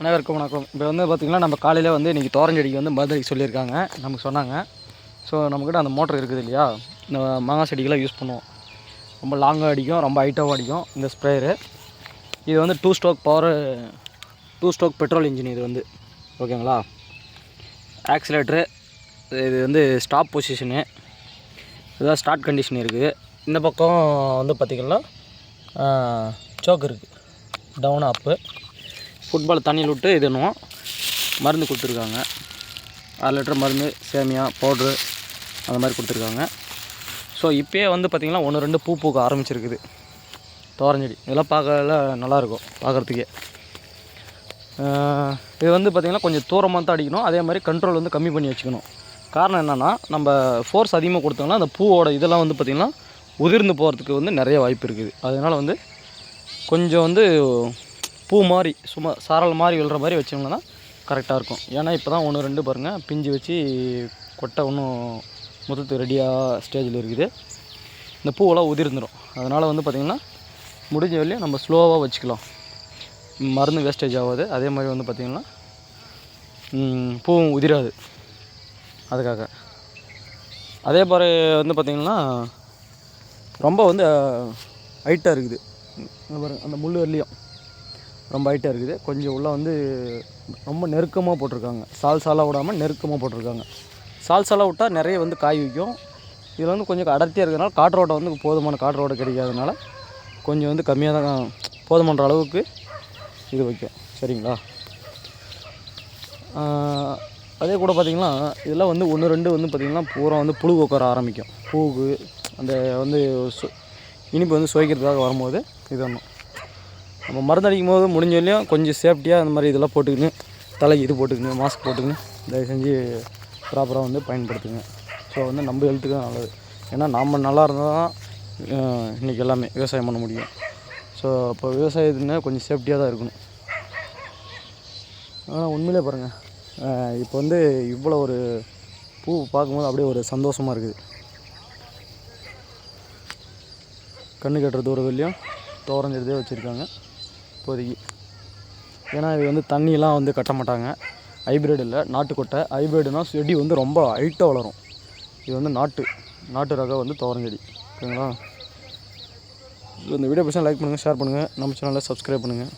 அனைவருக்கும் வணக்கம். இப்போ வந்து பார்த்திங்கன்னா நம்ம காலையில் வந்து இன்றைக்கி தோரஞ்செடிக்கு வந்து மருந்து அடிக்க சொல்லியிருக்காங்க. நமக்கு சொன்னாங்க. ஸோ நம்மக்கிட்ட அந்த மோட்டர் இருக்குது இல்லையா? இந்த மாங்காய் செடிக்கெல்லாம் யூஸ் பண்ணுவோம். ரொம்ப லாங்காக அடிக்கும் ரொம்ப ஹைட்டாகவும் அடிக்கும் இந்த ஸ்ப்ரேயரு இது வந்து two stroke power two stroke petrol engine இது வந்து. ஓகேங்களா ஆக்சிலேட்ரு இது வந்து ஸ்டாப் பொசிஷனு இதுதான் ஸ்டார்ட் கண்டிஷன் இருக்குது. இந்த பக்கம் வந்து பார்த்திங்கன்னா சோக் இருக்குது டவுன் அப்பு ஃபுட்பால் தண்ணியில் விட்டு இது மருந்து கொடுத்துருக்காங்க. அரை லிட்டர் மருந்து சேமியா பவுட்ரு அந்த மாதிரி கொடுத்துருக்காங்க. ஸோ இப்போயே வந்து பார்த்திங்கன்னா ஒன்று ரெண்டு பூ பூக்க ஆரம்பிச்சிருக்குது. தோரஞ்செடி இதெல்லாம் பார்க்கல நல்லாயிருக்கும் பார்க்குறதுக்கே. இது வந்து பார்த்திங்கன்னா கொஞ்சம் தூரமாக தான் அடிக்கணும். அதே மாதிரி கண்ட்ரோல் வந்து கம்மி பண்ணி வச்சுக்கணும். காரணம் என்னென்னா நம்ம ஃபோர்ஸ் அதிகமாக கொடுத்தோம்னா அந்த பூவோட இதெல்லாம் வந்து பார்த்திங்கன்னா உதிர்ந்து போகிறதுக்கு வந்து நிறைய வாய்ப்பு இருக்குது. அதனால் வந்து கொஞ்சம் வந்து பூ மாதிரி சும்மா சாரல் மாதிரி விழுற மாதிரி வச்சோம்னா கரெக்டாக இருக்கும். ஏன்னா இப்போ தான் ஒன்று ரெண்டு பாருங்கள் பிஞ்சு வச்சு கொட்டை ஒன்றும் மொத்தத்துக்கு ரெடியாக ஸ்டேஜில் இருக்குது. இந்த பூவெல்லாம் உதிர்ந்துடும் அதனால் வந்து பார்த்திங்கன்னா முடிஞ்ச வரையும் நம்ம ஸ்லோவாக வச்சுக்கலாம். மருந்து வேஸ்டேஜ் ஆகாது. அதே மாதிரி வந்து பார்த்திங்கன்னா பூவும் உதிராது. அதுக்காக. அதே மாதிரி வந்து பார்த்திங்கன்னா ரொம்ப வந்து ஹைட்டாக இருக்குது. பாருங்கள் அந்த முள் வரலையும். ரொம்ப ஹைட்டாக இருக்குது. கொஞ்சம் உள்ளே வந்து ரொம்ப நெருக்கமாக போட்டிருக்காங்க. சால் சாலாக விடாமல் நெருக்கமாக போட்டிருக்காங்க. சால் சாலாக விட்டால் நிறைய வந்து காய் வைக்கும். இதில் வந்து கொஞ்சம் அடர்த்தியாக இருக்கிறதுனால காற்றோட்டம் வந்து போதுமான காற்றோட்டம் கிடைக்காதனால கொஞ்சம் வந்து கம்மியாக தான் போதுமான அளவுக்கு இது வைக்கும். சரிங்களா? அதே கூட பார்த்திங்கன்னா இதெல்லாம் வந்து ஒன்று ரெண்டு வந்து பார்த்திங்கன்னா பூரா வந்து புழு உட்கார ஆரம்பிக்கும். பூவுக்கு அந்த வந்து சு- இனிப்பு வந்து சுவைக்கிறதுக்காக வரும்போது இது ஒன்றும் நம்ம மருந்து அடிக்கும் போது முடிஞ்ச வரையும் கொஞ்சம் சேஃப்டியாக அந்த மாதிரி இதெல்லாம் போட்டுக்கின்னு தலைக்கு இது போட்டுக்கின்னு மாஸ்க் போட்டுக்கின்னு தயவு செஞ்சு ப்ராப்பராக வந்து பயன்படுத்துங்க. ஸோ வந்து நம்ம ஹெல்த்துக்கு தான் நல்லது. ஏன்னா நாம் நல்லா இருந்தால் தான் இன்றைக்கி எல்லாமே விவசாயம் பண்ண முடியும். ஸோ அப்போ விவசாயத்துனா கொஞ்சம் சேஃப்டியாக தான் இருக்கணும். ஆனால் உண்மையிலே பாருங்கள் இப்போ வந்து இவ்வளோ ஒரு பூ பார்க்கும்போது அப்படியே ஒரு சந்தோஷமாக இருக்குது. கண்ணு கட்டுற தூரத்துலையும் தோரஞ்செடுத்தே வச்சுருக்காங்க. இப்போதைக்கு. ஏன்னா இது வந்து தண்ணியெலாம் வந்து கட்ட மாட்டாங்க. ஹைப்ரிட் இல்லை நாட்டுக்கொட்டை ஹைப்ரிட்னால் செடி வந்து ரொம்ப ஹைட்டாக வளரும். இது வந்து நாட்டு நாட்டு ரகம் வந்து தோரஞ்செடி ஓகேங்களா? இந்த வீடியோ பிடிச்சா லைக் பண்ணுங்கள் ஷேர் பண்ணுங்கள் நம்ம சேனலில் சப்ஸ்கிரைப் பண்ணுங்கள்